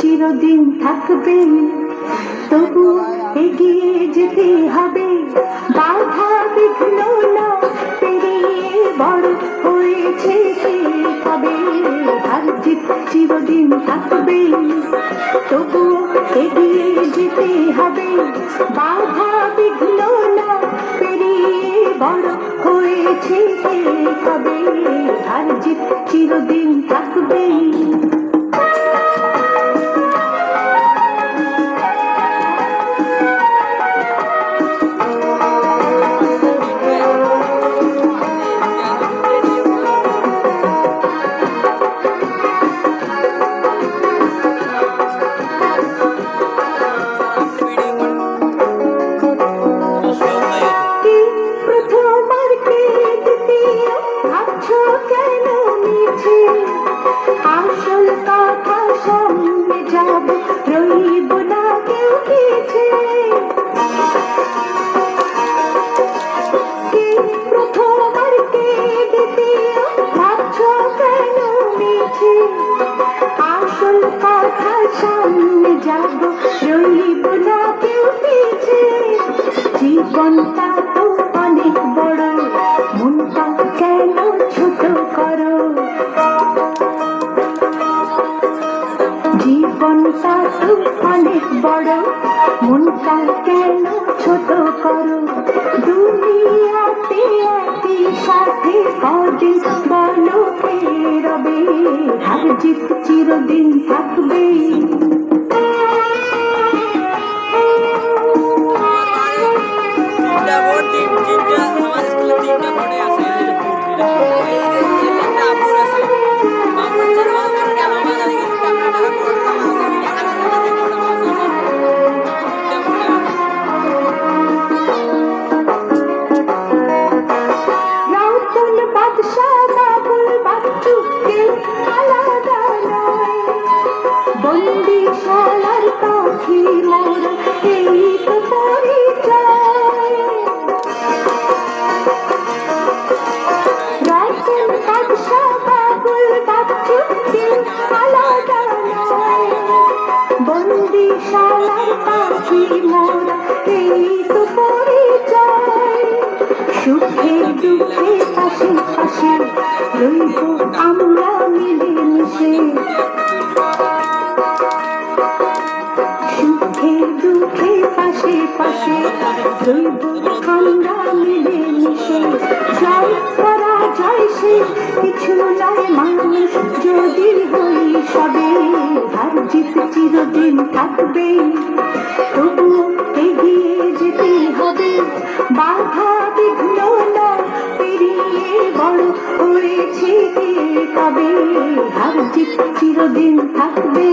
চিরদিন থাকবে, তবু এগিয়ে যেতে হবে। বাধা বিঘ্ন না পেরিয়ে বড় হয়েছে হার জিত চিরদিন থাকবে বড় হয়েছে কবে হার জিত চিরদিন থাকবে আসল কথা সামনে যাব? রইব না কেউ পিছে। জীবনটা তো অনেক বড়, মনটা কেন ছোট করো? জীবনটা তো অনেক বড়, মনটা কেন ছোট করো? দুনিয়াতে একই সাথে কদিন বলো কে? রবে হার জিত চিরদিন থাকবে বন্দিশালার পাখি মোর, এই তো পরিচয়। নতুন বাদশা বাবুল বাচ্চু আলাদা নয়। বন্দিশালার পাখি মোর, এই তো পরিচয়। সুখে দুঃখে পাশে পাশে রইব দুঃখে পাশে পাশে রইব আমরা মিলে মিশে। জয় করা যায় সে, কিছু নয় মানুষ, যদি হই সবে, হার জিত চিরদিন থাকবে। তবুও এগিয়ে যেতে হবে, বাধা বিঘ্ন না, পেরিয়ে বড় হয়েছে কবে হার জিত চিরদিন থাকবে।